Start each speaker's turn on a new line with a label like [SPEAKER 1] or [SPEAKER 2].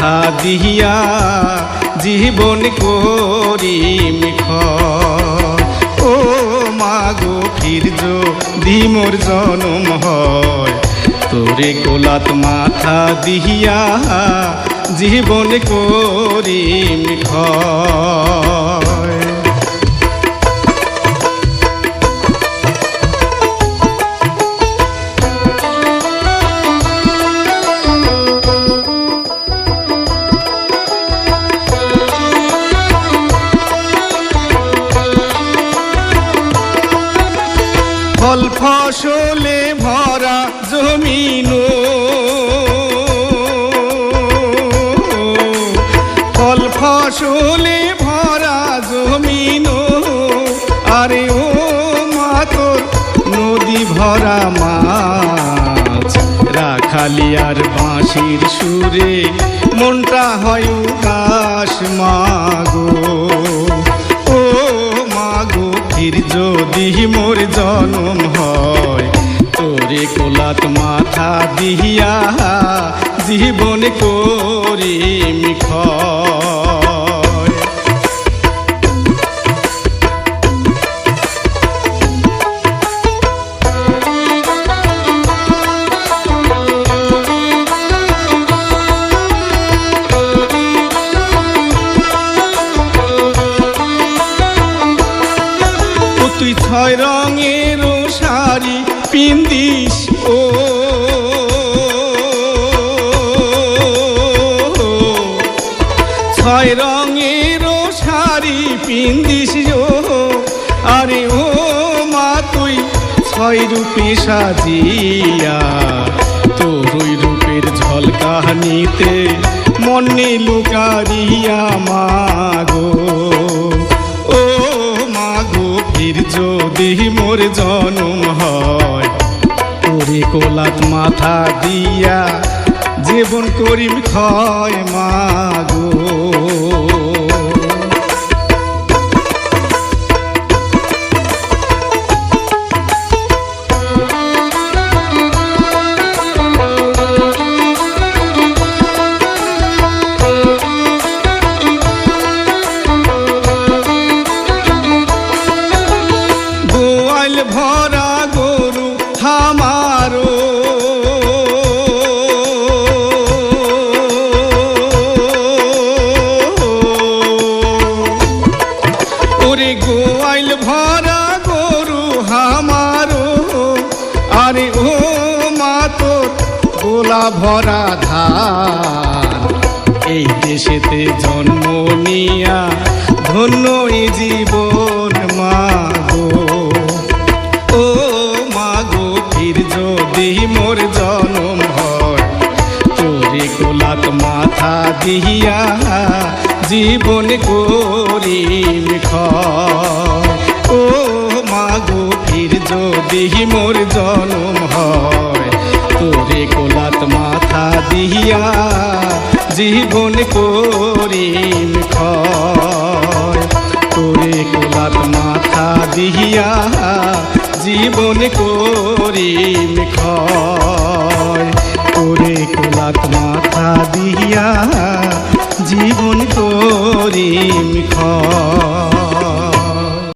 [SPEAKER 1] মাথা দিহিয়া জীবন করিম। ও মাগো ফির দি মোর জনম হয়, তোরে কোলাত মাথা দিহিয়া জীবন করিম ক্ষয়। ফসলে ভরা জমিন। ফল ফসলে ভরা জমিন। আরে ও মা, তোর নদী ভরা মাছ। রাখালিয়ার বাঁশির সুরে মনটা হয় উদাস মাগো ও মাগো ফির যদি মোর জনম কোলাত মাথা দিহিয়া জীবন ক্ষয় ও তুই ছয় রঙের শাড়ি পিন্দিস, ও, ছয় রঙের শাড়ি পিন্দিস ও আরে ও মা, তুই ছয় রূপে সাজিয়া তোর ওই রূপের ঝলকানিতে মনে লুকারিয়া মাগো। যদি মোর জনম হয়। তোরে কোলাত মাথা দিয়া জীবন করিম ক্ষয় মাগো। ওরে গোয়াল ভরা গরু হামারো। আরে ও মা তোর গোলা ভরা ধান। এই দেশেতে জন্ম নিয়া ধন্য এই জীবন মাগো। ও মাগো ফির যদি মোর জনম হয়। তোরে কোলাত মাথা দিহিয়া জীবন করিম। ও মাগো ফির যদি মোর জনম হয়, তোরে কোলাত মাথা দিহিয়া জীবন করিম। তোরে কোলাত মাথা দিহিয়া জীবন করিম ক্ষয় ওরে কোলাত মাথা দিয়া জীবন করিম খ